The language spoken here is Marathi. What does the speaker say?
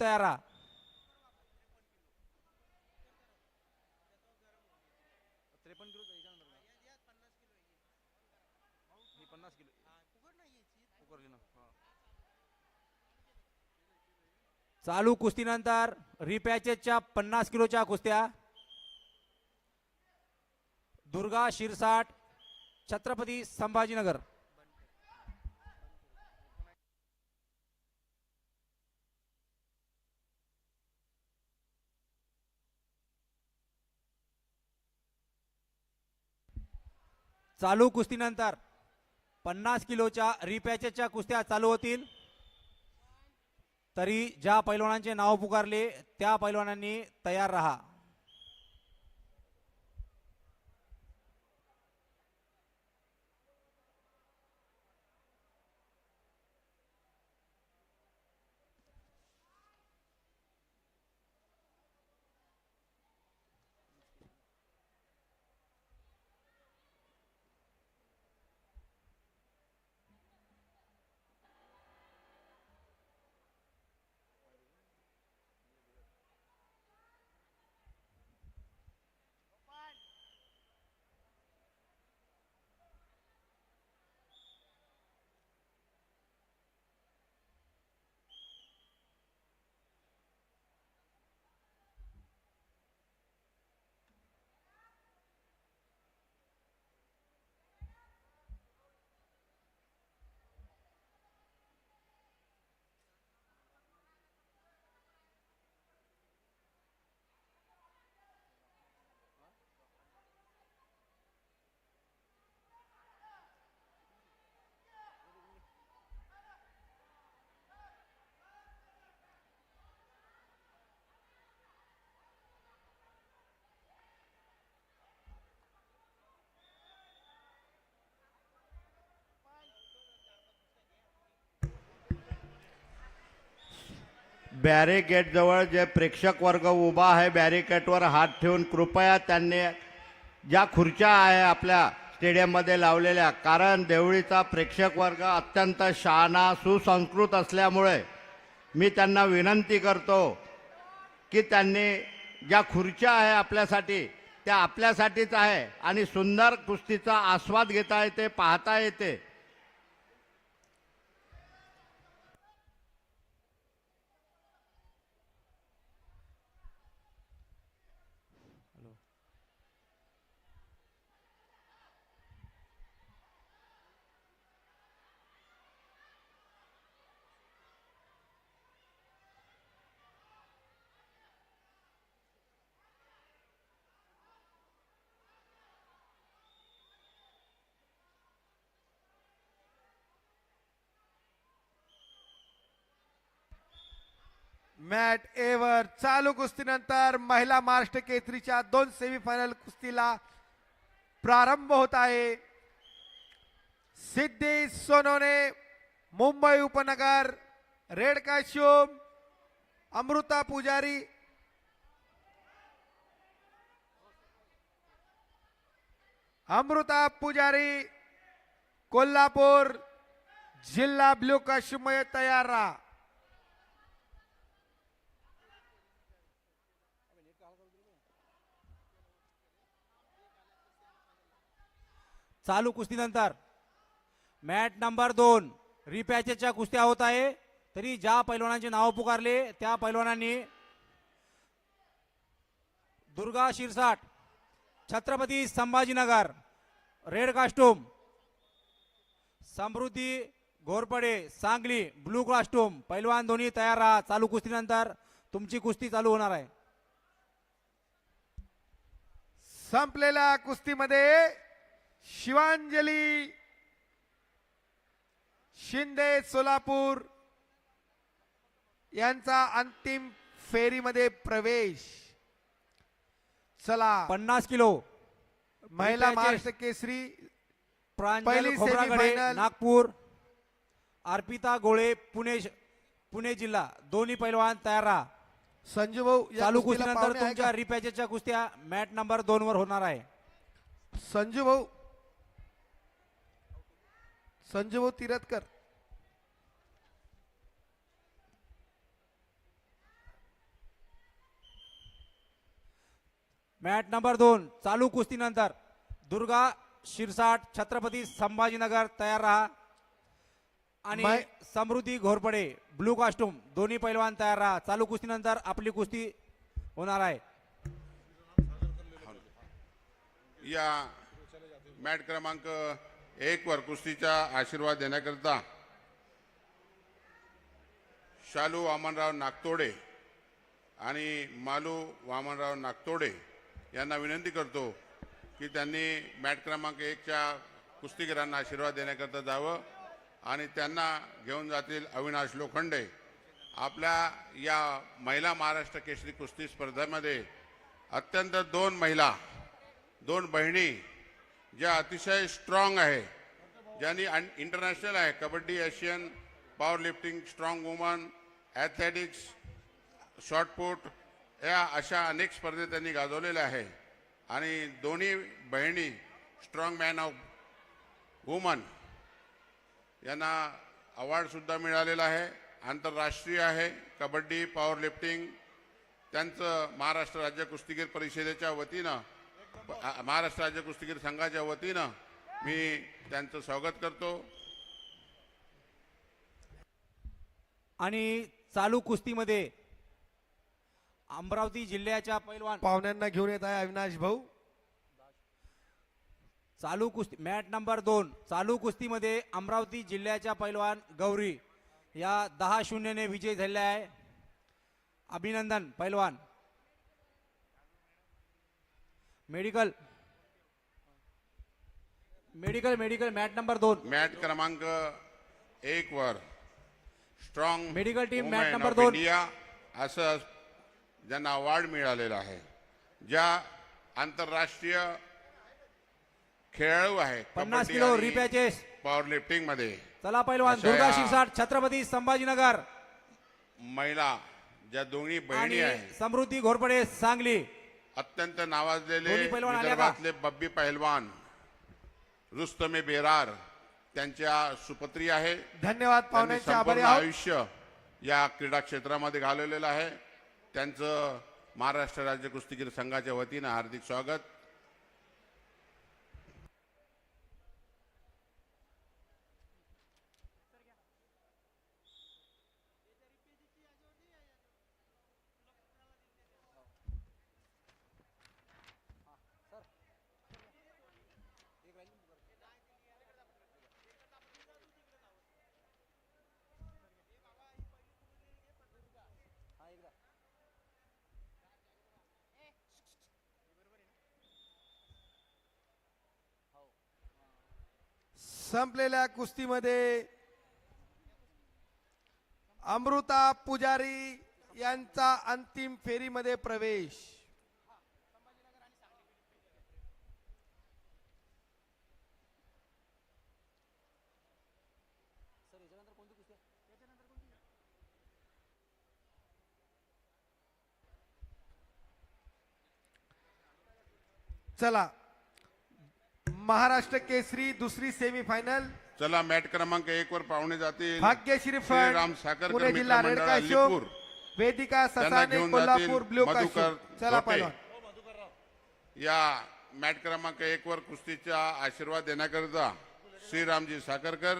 तयार चालू कुस्तीनंतर रिपॅचेसच्या पन्नास किलोच्या कुस्त्या। दुर्गा शिरसाट छत्रपती संभाजीनगर। चालू कुस्तीनंतर पन्नास किलोच्या रिपॅचेसच्या कुस्त्या चालू होतील. तरी ज्या पैलवानांचे नाव पुकारले त्या पैलवानांनी तयार रहा. बॅरिकेडजवळ जे प्रेक्षक वर्ग उभा आहे बॅरिकेडवर हात ठेवून कृपया त्यांनी ज्या खुर्च्या आहे आपल्या स्टेडियममध्ये लावलेल्या कारण देवळीचा प्रेक्षक वर्ग अत्यंत शहाणा सुसंस्कृत असल्यामुळे मी त्यांना विनंती करतो की त्यांनी ज्या खुर्च्या आहे आपल्यासाठी त्या आपल्यासाठीच आहे आणि सुंदर कुस्तीचा आस्वाद घेता येते पाहता येते. मॅट एवर चालू कुस्तीनंतर महिला महाराष्ट्र केसरीच्या दोन सेमीफायनल कुस्तीला प्रारंभ होत आहे. सिद्धी सोनोने मुंबई उपनगर रेड काश्यूम अमृता पुजारी. अमृता पुजारी कोल्हापूर जिल्हा ब्ल्यू काश्यूम तयार राहा. चालू कुस्तीनंतर. मॅट नंबर दोन रिपॅचेसच्या कुस्त्या होत आहे. तरी ज्या पैलवानांचे नाव पुकारले त्या पैलवानांनी Durga Shirsat Chhatrapati Sambhajinagar red costume Samruddhi Ghorpade Sangli blue costume पैलवान दोन्ही तयार राहा. चालू कुस्तीनंतर तुमची कुस्ती चालू होणार आहे. संपलेल्या कुस्तीमध्ये शिवांजली शिंदे सोलापूर यांचा अंतिम फेरीमध्ये प्रवेश चला पन्नास किलो महिला. महाराष्ट्र केसरी प्रांजल पहिली खोब्रागडे semi-final. नागपूर अर्पिता गोळे पुणे श- पुणे जिल्हा दोन्ही पैलवान तयार राहा संजू भाऊ या चालू कुस्तीला कुस्तीनंतर पाहुणे आहे तुमच्या? रिपॅचेसच्या कुस्त्या मॅट नंबर दोन वर होणार आहे संजू भाऊ संजीव तिरतकर. मॅट नंबर दोन चालू कुस्तीनंतर. दुर्गा शिरसाट छत्रपती संभाजीनगर तयार राहा. आणि समृद्धी घोरपडे ब्लू कॉस्ट्युम दोन्ही पैलवान तयार राहा. चालू कुस्तीनंतर आपली कुस्ती होणार आहे. या मॅट क्रमांक एक वर कुस्तीचा आशीर्वाद देण्याकरिता शालू वामनराव नागतोडे आणि मालू वामनराव नागतोडे यांना विनंती करतो की त्यांनी मॅट क्रमांक एकच्या कुस्तीगिरांना आशीर्वाद देण्याकरता जावं आणि त्यांना घेऊन जातील अविनाश लोखंडे. आपल्या या महिला महाराष्ट्र केसरी कुस्ती स्पर्धेमध्ये अत्यंत दोन महिला दोन बहिणी ज्या अतिशय स्ट्रॉंग आहे. ज्यांनी इंटरनॅशनल आहे. Kabaddi Asian power lifting strong woman athletics shot put या अशा अनेक स्पर्धेत त्यांनी गाजवलेल्या आहे. आणि दोन्ही बहिणी स्ट्रॉंग मॅन ऑफ वुमन यांना अवॉर्डसुद्धा मिळालेला आहे. आंतरराष्ट्रीय आहे. कबड्डी पॉवर लिफ्टिंग त्यांचं महाराष्ट्र राज्य कुस्तीगीर परिषदेच्या वतीनं महाराष्ट्र राज्य कुस्तीगीर संघाच्या वतीनं मी त्यांचं स्वागत करतो. आणि चालू कुस्तीमध्ये अमरावती जिल्ह्याच्या पैलवान पाहुण्यांना घेऊन येत आहे अविनाश भाऊ. चालू कुस्ती मॅट नंबर दोन चालू कुस्तीमध्ये अमरावती जिल्ह्याच्या पैलवान गौरी या दहा शून्यने विजय झाले आहे. अभिनंदन पैलवान. Medical. Medical medical mat number दोन. मॅट क्रमांक एक वर. Strong match women number of दोन. इंडिया असं ज्यांना अवॉर्ड मिळालेला आहे. ज्या आंतरराष्ट्रीय खेळाडू आहे पन्नास किलो रिपॅचेस पॉवर लिफ्टिंगमध्ये. चला पैलवान अशा दुर्गा शिरसाट छत्रपती संभाजीनगर. महिला ज्या दोन्ही बहिणी आहेत. समृद्धी घोरपडे सांगली. अत्यंत नावाजलेले? विदर्भातले बब्बी पहिलवान रुस्तमे बेरार त्यांच्या सुपत्री आहे. धन्यवाद संपूर्ण आयुष्य या क्रीडा क्षेत्रामध्ये घालवलेलं आहे. त्यांचं महाराष्ट्र राज्य कुस्तीगीर संघाच्या वतीनं हार्दिक स्वागत. संपलेल्या कुस्तीमध्ये अमृता पुजारी यांचा अंतिम फेरीमध्ये प्रवेश. चला महाराष्ट्र केसरी दुसरी सेमीफायनल चला मॅट क्रमांक एक वर पाहुणे जातील. भाग्यश्री फड साखरकर पुणे जिल्हा मित्र रेड मंडळ काश्योप अलीपूर. वेदिका ससाने कोल्हापूर ब्ल्यू मधुकर चला. पहिलवान या मॅट क्रमांक एक वर कुस्तीचा आशीर्वाद देण्याकरिता श्रीरामजी साखरकर